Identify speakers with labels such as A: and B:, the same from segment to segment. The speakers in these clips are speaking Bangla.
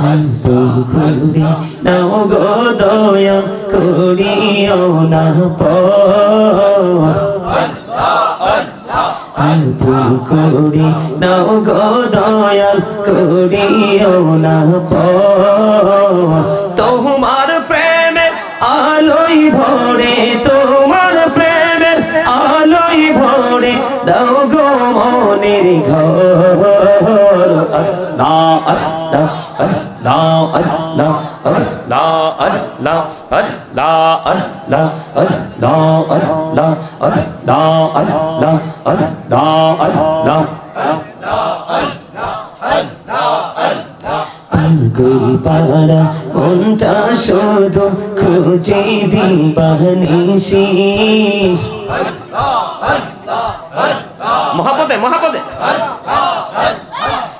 A: করি নাও গো দয়া করিও না অল্প করি নাও গো দয়াল করিও না তোমার প্রেমের আলোই ভরে, তোমার প্রেমের আলোই ভরে দাও গো মনের ঘর। আল্লাহ আল্লাহ আল্লাহ আল্লাহ আল্লাহ আল্লাহ আল্লাহ আল্লাহ আল্লাহ আল্লাহ আল্লাহ আল্লাহ আল্লাহ আঙ্গুল পাড়া মনটা শুধু খুঁজে দিবানিসি মহাপদে মহাপদে।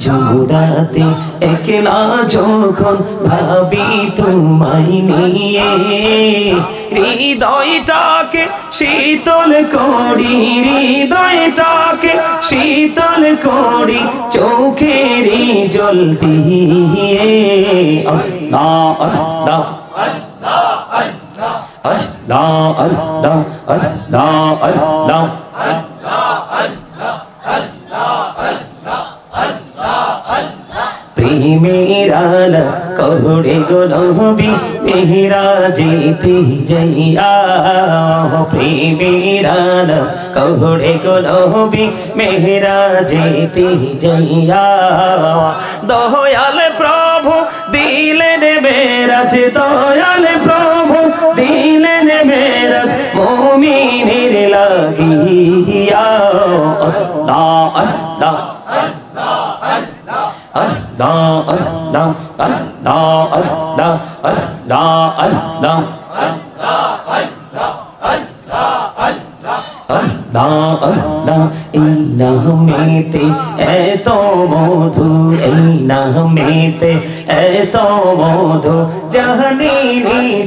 A: জোড়াতে একলা যখন ভাবি তোমায় নিয়ে হৃদয়টাকে শীতল করি হৃদয়টাকে শীতল করি চোখের জল দিয়ে प्रेमेराल कहुड़े गुलाबी तेरा जीती जैया। प्रेमेराल कहुड़े गुलाबी मेरा जीती जैया। दोहयाल प्रभु প্রভু দিলেন মেরাজ দয়াল প্রভু দিলেন মেরাজ মমিনের লাগিয়া আল্লাহ আল্লাহ Allah, Allah, Allah, Allah, Allah, Allah. আল্লাহ আল্লাহ এই নামেতে এত মধু এই নামেতে এত মধু জাহানি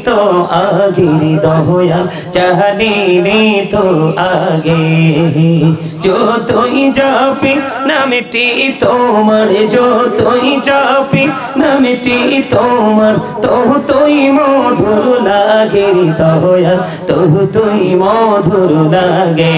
A: তো আগের দয়াল জাহানি তো আগে। যতই তোমার, যতই যাপি নামটি তোমার তো তুই মধুর লাগে দয়াল তো তুই মধুর লাগে।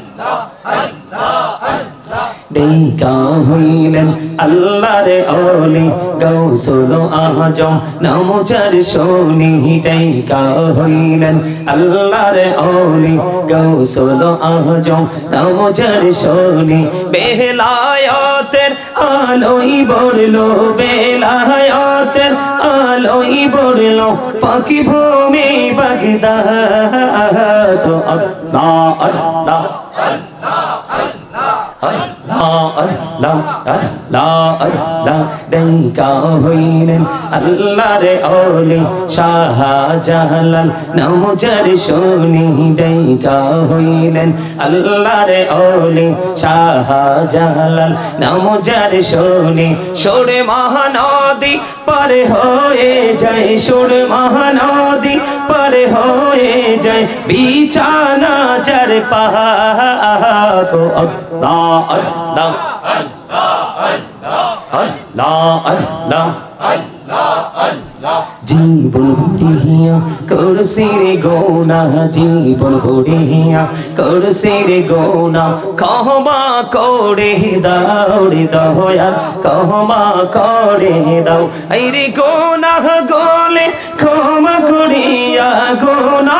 A: ডেকা হইলেন আল্লাহর অলি গৌসুল আজম নমচার শোনি ডেকা হইলেন আল্লাহর অলি গৌসুল আজম নমচার শোনি। বেলায়তের আলোই বলল বেলায়তের আলোই বলল পাখি ভূমি বাগদাদ আল্লাহ আল্লাহ। Allah, আল্লাহ আল্লাহ আল্লাহ ডেঙ্কা হইলেন আল্লাহর ওলি শাহজালাল নাম যার শুনি ডেঙ্কা হইলেন আল্লাহর ওলি শাহজালাল নাম যার শুনি সোরে মহানদী পারে হয়ে যায় সোর মহানদী পারে হয়ে যায় বিছানা যার পাহাড় আল্লাহ আল্লাহ আল্লাহ আল্লাহ জীবন বুড়িয়া করছি রে গোনা জীবন বুড়িয়া করছি রে গোনা কহমা করে দাও রে কহমা করে দাও এই গোনা গোলে ক্ষমা করিয়া গোনা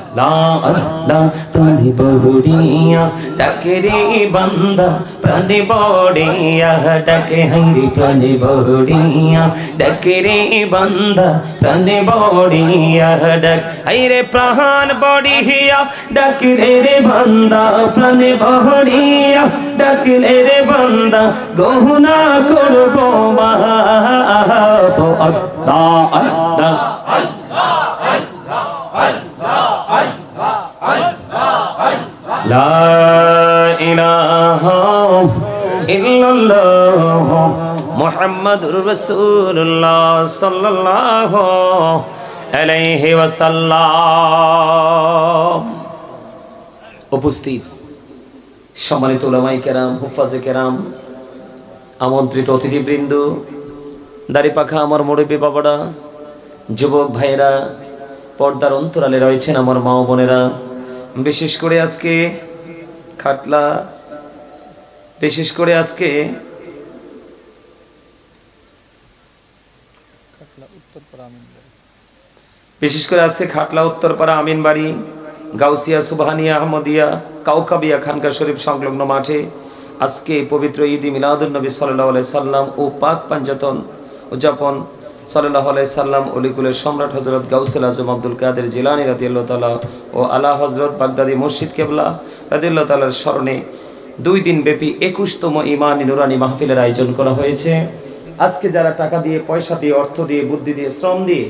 A: প্রাণে বড়িয়া ডাকে রে বান্দা প্রাণে বড়িয়া ডাকে হাইরে প্রাণে বড়িয়া ডাকে রে বান্দা প্রাণে বড়িয়া ডাক হাইরে প্রাণ বড়িয়া ডাকে রে রে বান্দা প্রাণে বড়িয়া ডাকে রে রে বান্দা গহনা করব মা আল্লাহ আল্লাহ লা উপস্থিত সম্মানিত কেরাম, হুফাজে কেরাম, আমন্ত্রিত অতিথিবৃন্দ দাড়ি পাখা আমার মুরব্বী বাবারা, যুবক ভাইয়েরা, পর্দার অন্তরালে রয়েছেন আমার মা বোনেরা। বিশেষ করে আজকে খাটলা বিশেষ করে আজকে বিশেষ করে আজকে খাটলা উত্তরপাড়া আমিনবাড়ি গাউসিয়া সুবাহানিয়া আহমদিয়া কাউকাবিয়া খানকা শরীফ সংলগ্ন মাঠে আজকে পবিত্র ঈদ মিলাদুলনবী সাল্লাহ সাল্লাম ও পাক পাঞ্জাতন উদযাপন সাল্লাহ সাল্লাম অলিকুলের সম্রাট হজরত গাউসুল আজম আব্দুল কাদের জিলানি রাদিয়াল্লাহ তালা ও আলা হজরত বাগদাদি মসজিদ কেবলা রাদিয়াল্লাহ তালার স্মরণে দুই দিন ব্যাপী একুশতম ইমানি নুরানি মাহফিলের আয়োজন করা হয়েছে। আজকে যারা টাকা দিয়ে, পয়সা দিয়ে, অর্থ দিয়ে, বুদ্ধি দিয়ে, শ্রম দিয়ে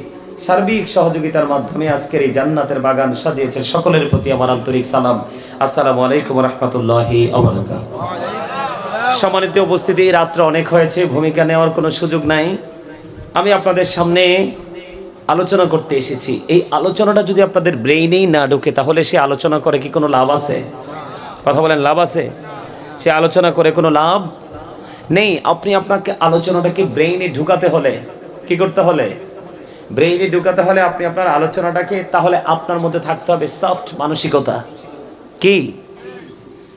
A: সার্বিক সহযোগিতার মাধ্যমে আজকের এই জান্নাতের বাগান সাজিয়েছেন, সকলের প্রতি আমার আন্তরিক সালাম। আসসালামু আলাইকুম রহমতুল্লাহি সম্মানিত উপস্থিতি রাত্র অনেক হয়েছে, ভূমিকা নেওয়ার কোনো সুযোগ নাই। আমি আপনাদের সামনে আলোচনা করতে এসেছি। এই আলোচনাটা যদি আপনাদের ব্রেইনেই না ঢুকে, তাহলে সে আলোচনা করে কি কোনো লাভ আছে? কথা বলেন, লাভ আছে? সে আলোচনা করে কোনো লাভ নেই? আপনি আপনাকে আলোচনাটাকে ব্রেইনে ঢুকাতে হলে কি করতে হলে? ব্রেইনে ঢুকাতে হলে আপনি আপনার আলোচনাটাকে, তাহলে আপনার মধ্যে থাকতে হবে সফট মানসিকতা। কি?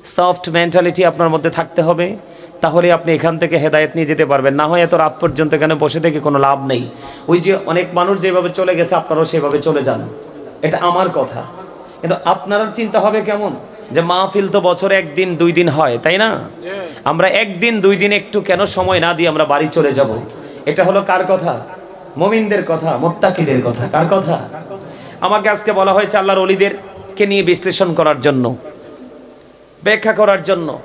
A: সফট মেন্টালিটি আপনার মধ্যে থাকতে হবে। তাহলে আপনি এখান থেকে হেদায়েত নিয়ে যেতে পারবেন। না হয় এত রাত পর্যন্ত এখানে বসে থেকে কোনো লাভ নেই। ওই যে অনেক মানুষ যেভাবে চলে গেছে, আপনারাও সেভাবে চলে যান। এটা আমার কথা। কিন্তু আপনার চিন্তা হবে কেমন? যে মাহফিল তো বছরে একদিন, দুই দিন হয়, তাই না? আমরা একদিন, দুই দিন একটু কেন সময় না দিয়ে আমরা বাড়ি চলে যাব? এটা হলো কার কথা? মমিনদের কথা, মোত্তাকিদের কথা। কার কথা? আমাকে আজকে বলা হয়েছে আল্লাহর অলিদেরকে নিয়ে বিশ্লেষণ করার জন্য, ব্যাখ্যা করার জন্য।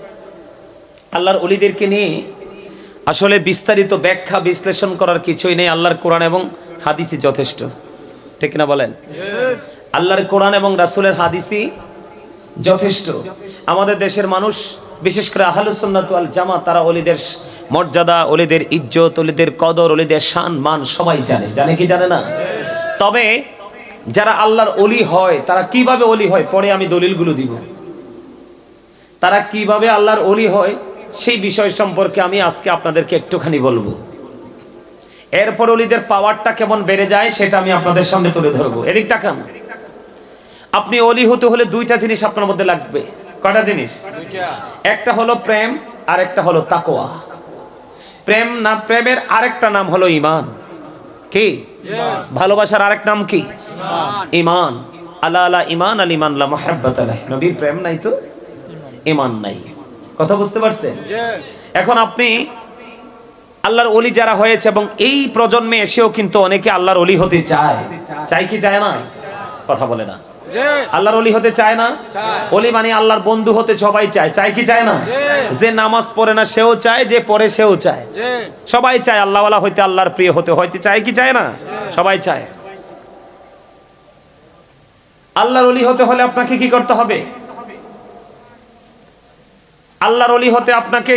A: আল্লাহর অলিদেরকে নিয়ে আসলে বিস্তারিত ব্যাখ্যা, বিশ্লেষণ করার কিছুই নেই। আল্লাহর কোরআন এবং হাদিসই যথেষ্ট। ঠিক না বলেন? আল্লাহর কোরআন এবং রাসূলের হাদিসই যথেষ্ট। আমাদের দেশের মানুষ, বিশেষ করে আহলুসুন্নাত জামা তারা অলিদের মর্যাদা অলিদের ইজ্জত অলিদের কদর অলিদের শান, মান সবাই জানে। জানে কি জানে না? তবে যারা আল্লাহর অলি হয়, তারা কীভাবে অলি হয়? পরে আমি দলিলগুলো দিব। তারা কীভাবে আল্লাহর অলি হয়? সেই বিষয় সম্পর্কে আমি আজকে আপনাদেরকে একটুখানি বলব। এরপর অলিদের পাওয়ারটা কেমন বেড়ে যায় সেটা আমি আপনাদের সামনে তুলে ধরবো। এদিক তাকান। আপনি অলি হতে হলে দুইটা জিনিস আপনার মধ্যে লাগবে। কটা জিনিস? একটা হলো প্রেম আর একটা হলো তাকোয়া প্রেম না প্রেমের আরেকটা নাম হলো ইমান কি? ভালোবাসার আরেক নাম কি? ইমান আল্লাহ আল্লাহ ইমান আল ইমান লা মুহাব্বাত নবীর প্রেম নাই তো? ইমান নাই। কথা বুঝতে পারছেন এখন আপনি আল্লাহর অলি যারা হয়েছে এবং এই প্রজন্মে এসেও কিন্তু অনেকে আল্লাহর অলি হতে চায়। চাই কি চায় না? কথা বলে না। আল্লাহর অলি হতে চায় না? অলি মানে আল্লাহর বন্ধু হতে সবাই চায়। চায় কি চায় না? যে নামাজ পড়ে না সেও চায় যে পড়ে সেও চায়। সবাই চায় আল্লাহওয়ালা হইতে আল্লাহর প্রিয় হতে। হইতে চায় কি চায় না? সবাই চায়। আল্লাহর অলি হতে হলে আপনাকে কি করতে হবে? আল্লাহর অলি হতে আপনাকে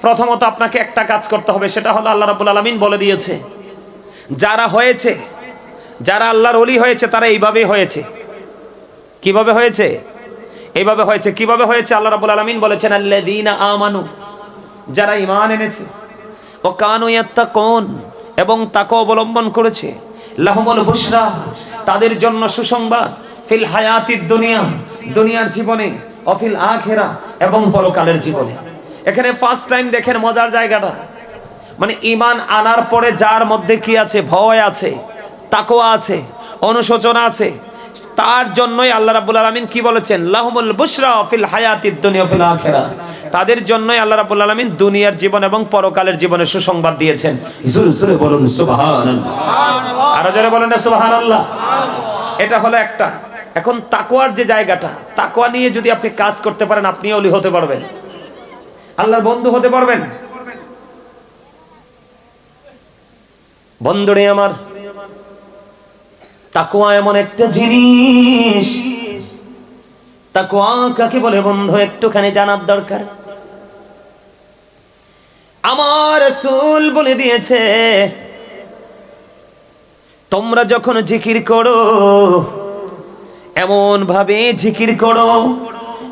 A: প্রথমত আপনাকে একটা কাজ করতে হবে, সেটা হলো আল্লাহ রাবুল আলামিন বলে দিয়েছে, যারা হয়েছে, যারা আল্লাহর অলি হয়েছে, তারা এইভাবেই হয়েছে। কীভাবে হয়েছে? এইভাবে হয়েছে। কীভাবে হয়েছে? আল্লাহ রাব্বুল আলামিন বলেছেন, আল্লাযীনা আমানু যারা ইমান এনেছে ও কানু ইয়াত্তাকুন এবং তাকে অবলম্বন করেছে, লাহুমুল বুশরা তাদের জন্য সুসংবাদ, ফিল হায়াতির দুনিয়া দুনিয়ার জীবনে। অফিল আখেরা এবং পরকালের জীবনে। এখানে ফার্স্ট টাইম দেখেন মজার জায়গাটা। মানে ইমান আনার পরে যার মধ্যে কি আছে? ভয় আছে তাকোয়া আছে, অনুশোচনা আছে, তার জন্যই আল্লাহ রাব্বুল আলামিন কি বলেছেন? লাহুমুল বুশরা ফিল হায়াতিদ দুনিয়া ফিল আখিরা। তাদের জন্যই আল্লাহ রাব্বুল আলামিন দুনিয়ার জীবন এবং পরকালের জীবনে সুসংবাদ দিয়েছেন। বলুন আরও জোরে বলেন এটা হলো একটা। এখন তাকোয়ার যে জায়গাটা তাকোয়া নিয়ে যদি আপনি কাজ করতে পারেন আপনি অলি হতে পারবেন। আল্লাহর বন্ধু হতে পারবেন। বন্ধুরে আমার, তাকওয়া এমন একটা জিনিস। তাকওয়া কাকে বলে বন্ধু? একটুখানি জানার দরকার। আমার রাসূল বলে দিয়েছে, তোমরা যখন জিকির করো এমন ভাবে জিকির করো।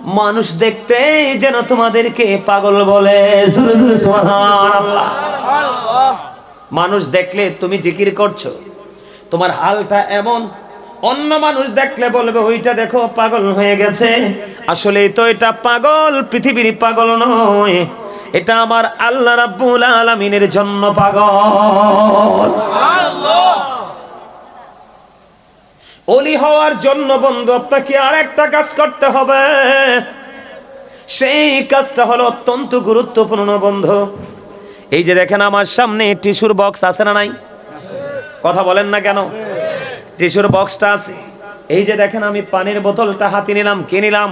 A: মানুষ দেখতে যেন তোমাদেরকে পাগল বলে। মানুষ দেখলে তুমি জিকির করছ। তোমার হালটা এমন। অন্য মানুষ দেখলে বলবে, ওইটা দেখো, পাগল হয়ে গেছে। আসলে তো এটা পাগল, পৃথিবীর পাগল নয়। এটা আমার আল্লাহ রাব্বুল আলামিনের জন্য পাগল। অলি হওয়ার জন্য বন্ধু, আপনাকে আর একটা কাজ করতে হবে। সেই কাজটা হলো অত্যন্ত গুরুত্বপূর্ণ বন্ধু। এই যে দেখেন আমার সামনে টিস্যুর বক্স আছে না নাই? কথা বলেন না কেন? টিস্যুর বক্সটা আছে। এই যে দেখেন আমি পানির বোতলটা হাতে নিলাম, কে নিলাম?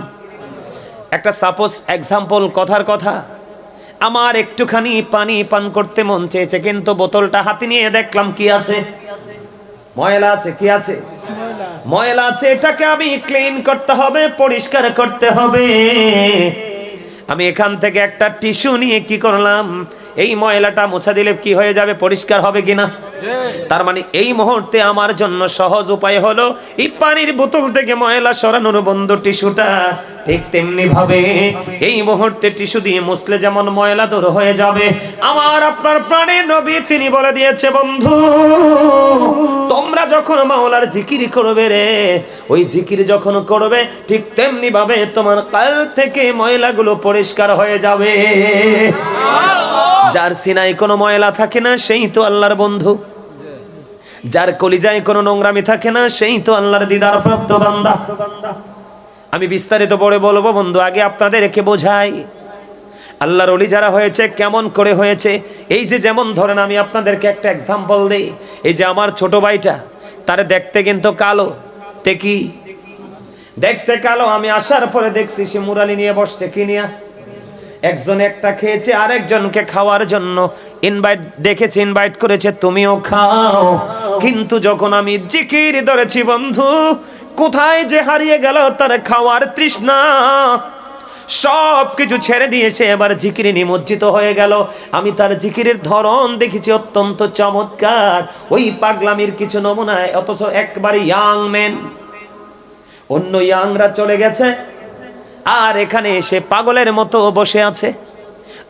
A: একটা সাপোজ এক্সাম্পল, কথার কথা। আমার একটুখানি পানি পান করতে মন চেয়েছে, কিন্তু বোতলটা হাতে নিয়ে দেখলাম কি আছে? ময়লা আছে, কি আছে? ময়লা আছে, এটাকে আমি ক্লিন করতে হবে, পরিষ্কার করতে হবে। আমি এখান থেকে একটা টিস্যু নিয়ে কি করলাম? এই ময়লাটা মোছা দিলে কি হয়ে যাবে? পরিষ্কার হবে কিনা? তার মানে এই মুহূর্তে আমার জন্য সহজ উপায় হলো, এই পানির বোতল থেকে ময়লা সরানোর বন্ধ টিস্যুটা ঠিক তেমনি ভাবে এই মুহূর্তে টিস্যু দিয়ে মুসলে যেমন ময়লা দূর হয়ে যাবে। আমার আপনার প্রাণের নবী তিনি বলে দিয়েছে, বন্ধু, তোমরা যখন মাওলার জিকির করবে রে, ওই জিকির যখন করবে, ঠিক তেমনি ভাবে তোমার কাল থেকে ময়লাগুলো পরিষ্কার হয়ে যাবে। যার সিনায় কোনো ময়লা থাকে না, সেই তো আল্লাহর বন্ধু। যার কলিজায় কোনো নোংরামি থাকে না, সেই তো আল্লাহর দিদার প্রাপ্ত বান্দা। আমি বিস্তারিত পরে বলব, বন্ধু, আগে আপনাদেরকে বোঝাই। আল্লাহর অলি যারা হয়েছে, কেমন করে হয়েছে, এই যে যেমন ধরেন আমি আপনাদেরকে একটা এক্সাম্পল দেই, এই যে আমার ছোট ভাইটা, তারে দেখতে কিন্তু কালো। তে কি? দেখতে কালো, আমি আসার পরে দেখছি সে মুরালি নিয়ে বসছে, কি নিয়ে? একজন একটা খেয়েছে, আরেকজনকে খাওয়ার জন্য। ইনভাইট ডেকেছে ইনভাইট করেছে, তুমিও খাও। কিন্তু যখন আমি জিকির ধরেছি, বন্ধু, কোথায় যে হারিয়ে গেল তার খাওয়ার তৃষ্ণা? সব কিছু ছেড়ে দিয়েছে এবার জিকিরে নিমজ্জিত হয়ে গেল। আমি তার জিকিরের ধরন দেখেছি অত্যন্ত চমৎকার। ওই পাগলামির কিছু নমুনায়, অথচ একবারে ইয়াং ম্যান অন্য ইয়াংরা চলে গেছে। আর এখানে এসে পাগলের মতো বসে আছে।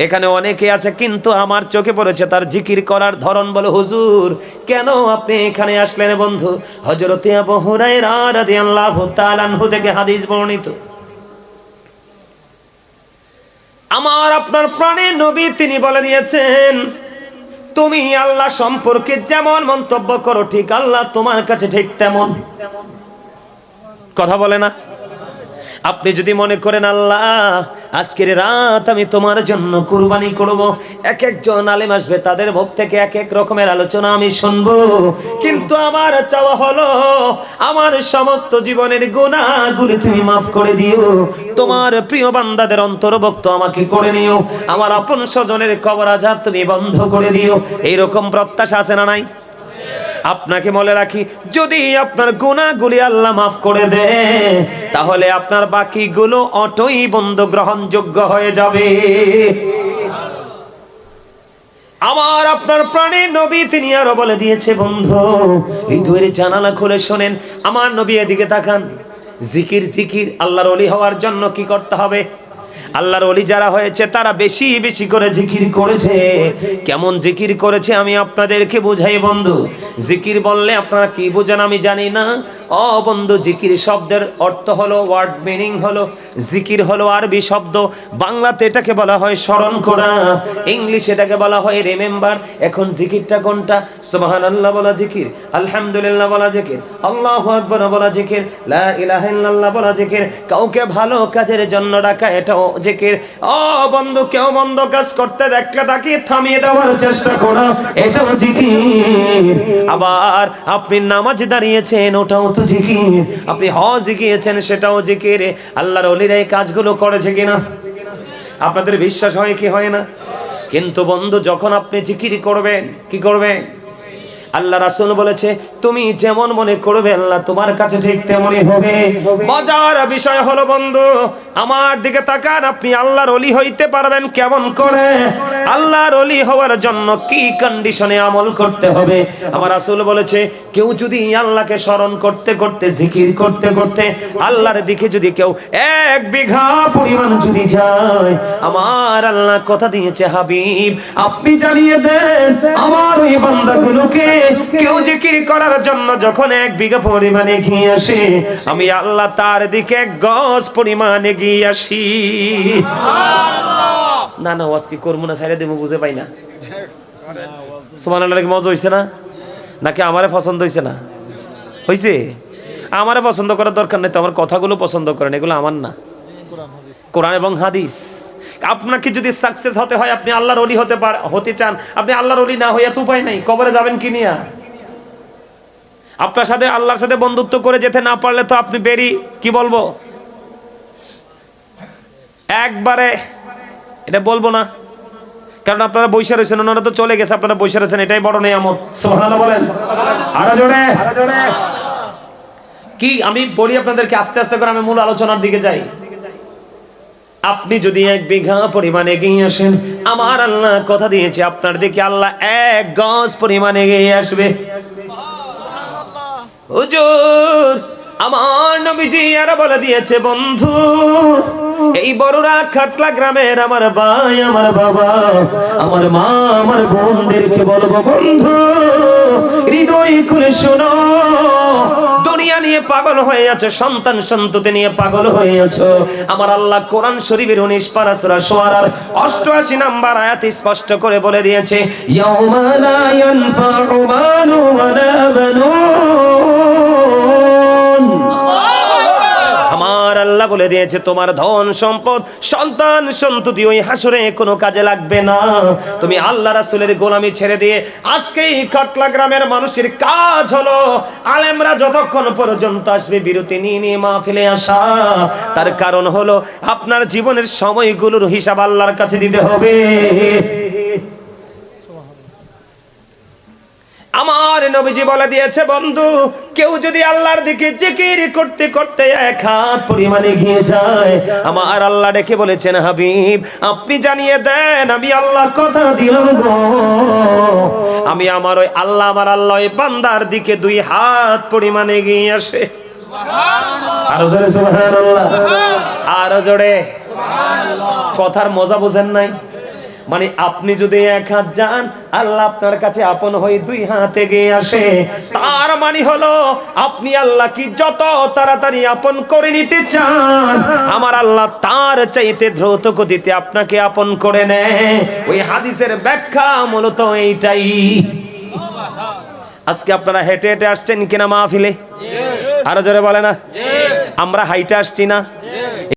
A: এখানে অনেকে আছে, কিন্তু আমার চোখে পড়েছে তার জিকির করার ধরন বলে, হুজুর, কেন আপনি এখানে আসলেন বন্ধু? হজরতে থেকে হাদিস বর্ণিত। আমার আপনার প্রাণের নবী তিনি বলে দিয়েছেন, তুমি আল্লাহ সম্পর্কে যেমন মন্তব্য করো, ঠিক আল্লাহ তোমার কাছে ঠিক তেমন। কথা বলে না? আপনি যদি মনে করেন, আল্লাহ, আজকের রাত আমি তোমার জন্য কুরবানি করব। এক একজন আলেম আসবে, তাদের মুখ থেকে এক এক রকমের আলোচনা আমি শুনব। কিন্তু আমার চাওয়া হলো, আমার সমস্ত জীবনের গুণাগুলি তুমি মাফ করে দিও। তোমার প্রিয় বান্দাদের অন্তর্ভুক্ত আমাকে করে নিও। আমার আপন স্বজনের কবর আজাব তুমি বন্ধ করে দিও। এইরকম প্রত্যাশা আছে না নাই? আপনাকে বলে রাখি, যদি আপনার গুণাগুলি আল্লাহ মাফ করে দে তাহলে আপনার বাকিগুলো অটোই বন্ধ গ্রহণযোগ্য হয়ে যাবে। আমার আপনার প্রাণের নবী তিনি আরও বলে দিয়েছে, বন্ধু, হৃদয়ের জানালা খুলে শোনেন, আমার নবী এদিকে তাকান। জিকির জিকির, আল্লাহর অলি হওয়ার জন্য কি করতে হবে? আল্লাহর অলি যারা হয়েছে, তারা বেশি বেশি করে জিকির করেছে। কেমন জিকির করেছে আমি আপনাদেরকে বুঝাই, বন্ধু? জিকির বললে আপনারা কি বুঝেন আমি জানি না। অ বন্ধু, জিকির শব্দের অর্থ হলো ওয়ার্ড মিনিং হলো, জিকির হলো আরবি শব্দ। বাংলাতে এটাকে বলা হয় স্মরণ করা। ইংলিশ এটাকে বলা হয় রিমেম্বার এখন জিকিরটা কোনটা? সুবহান আল্লাহ বলা জিকির, আলহামদুলিল্লাহ বলা জিকির, আল্লাহ আকবর বলা জিকির, লা ইলাহা ইল্লাল্লাহ বলা জিকির। কাউকে ভালো কাজের জন্য ডাকা, এটাও জিকির ও বন্ধু, কেউ বন্ধ কাজ করতে দেখলে তাকে থামিয়ে দেওয়ার চেষ্টা করো। এটাও জিকির। আবার আপনি নামাজ দাঁড়িয়েছেন, ওটাও তো জিকির। আপনি হজ গিয়েছেন, সেটাও জিকির। আল্লাহর অলিরা এই কাজগুলো করেছে কিনা? আপনাদের বিশ্বাস হয় কি হয় না? কিন্তু বন্ধু, যখন আপনি জিকির করবেন, কি করবেন? আল্লাহ রাসূল বলেছে, তুমি যেমন মনে করবে, আল্লাহ তোমার কাছে ঠিক তেমনই হবে। মজার বিষয় হলো বন্ধু, আমার দিকে তাকান, আপনি আল্লাহর অলি হইতে পারবেন কেমন করে? আল্লাহর অলি হওয়ার জন্য কি কন্ডিশনে আমল করতে হবে? আমার রাসূল বলেছে, কেউ যদি আল্লাহকে স্মরণ করতে করতে, জিকির করতে করতে, আল্লাহর দিকে যদি কেউ এক বিঘা পরিমাণ যদি যায়, আমার আল্লাহ কথা দিয়েছে, হাবিব, আপনি জানিয়ে দেন, আমার ওই বান্দাগুলোকে কেউ জিকির করার জন্য যখন এক বিঘা পরিমাণে এগিয়ে আসে আমি আল্লাহ তার দিকে এক গজ পরিমাণে এগিয়ে আসি। না না ওয়াজ কি করব না সাইডে দেবো বুঝে পাই না। সোমান আল্লাহ কি মজা হয়েছে না? নাকি আমারে পছন্দ হয়েছে না? হয়েছে আমারে পছন্দ করার দরকার নেই তো আমার কথাগুলো পছন্দ করেন এগুলো আমার না। কোরআন এবং হাদিস। আপনাকে যদি সাকসেস হতে হয়, আপনি আল্লাহর অলি হতে পার হতে চান। আপনি আল্লাহর অলি না হইয়া তো উপায় নাই। কবরে যাবেন কি নিয়া? আপনার সাথে আল্লাহর সাথে বন্ধুত্ব করে যেতে না পারলে তো আপনি বেরি কি বলব? একবারে এটা বলব না। কারণ আপনারা বৈশা রয়েছেন, ওনারা তো চলে গেছে, আপনারা বৈশা রয়েছেন, এটাই বড় নেয়ামত। সুবহানাল্লাহ বলেন। আরও জোরে। কি, আমি বলি আপনাদেরকে, আস্তে আস্তে করে আমি মূল আলোচনার দিকে যাই। আপনি যদি এক বিঘা পরিমাণে গিয়ে আসেন আমার আল্লাহ কথা দিয়েছে আপনার দিকে আল্লাহ এক গজ পরিমাণে গিয়ে আসবে। হুজুর আমার নবীজি আর বলে দিয়েছে, বন্ধু, এই বড়রা খাটলা গ্রামের আমার ভাই, আমার বাবা, আমার মা, আমার বোনদেরকে বলব, বন্ধু, হৃদয় খুলে শোনো। দুনিয়া নিয়ে পাগল সন্তান সন্ততি নিয়ে পাগল আমার আল্লাহ কোরআন শরীফের উনিশ পারা সূরা শুআরার 88 নাম্বার আয়াত স্পষ্ট করে বলে দিয়েছে বলে দিয়েছে, তোমার ধন সম্পদ, সন্তান সন্ততি ওই হাসরে কোনো কাজে লাগবে না। তুমি আল্লাহ রাসূলের গোলামি ছেড়ে দিয়ে আজকেই কাটলা গ্রামের মানুষের কাজ হলো আলেমরা যতক্ষণ পর্যন্ত আসবে বিরতি নিয়ে নিয়ে মাহফিলে আসা। তার কারণ হলো আপনার জীবনের সময়গুলোর হিসাব আল্লাহর কাছে দিতে হবে। আমার নবীজি বলে দিয়েছে বন্ধু কেউ যদি আল্লাহর দিকে জিকির করতে করতে এক হাত পরিমাণে গিয়ে যায় আমার আল্লাহ ডেকে বলেছেন হাবিব আপনি জানিয়ে দেন আমি আল্লাহ কথা দিলাম গো। আমি আমার ওই আল্লাহ আমার আল্লাহ ওই বান্দার দিকে দুই হাত পরিমাণে গিয়ে আসে। আরও জোরে সুবহানাল্লাহ। আরও জোরে। কথার মজা বোঝেন নাই? মানে আপনি যদি এক হাত যান আল্লাহ আপনার কাছে আপন হয়ে দুই হাতে গিয়ে আসে। তার মানে হলো আপনি আল্লাহ কি যত তাড়াতাড়ি আপন করে নিতে চান আমার আল্লাহ তার চাইতে দ্রুত গতিতে আপনাকে আপন করে নেয়। ওই হাদিসের ব্যাখ্যা মূলত এইটাই। আজকে আপনারা হেঁটে হেঁটে আসছেন কিনা মাহফিলে? আরও জোরে বলে না? আমরা হাইটে আসছি না?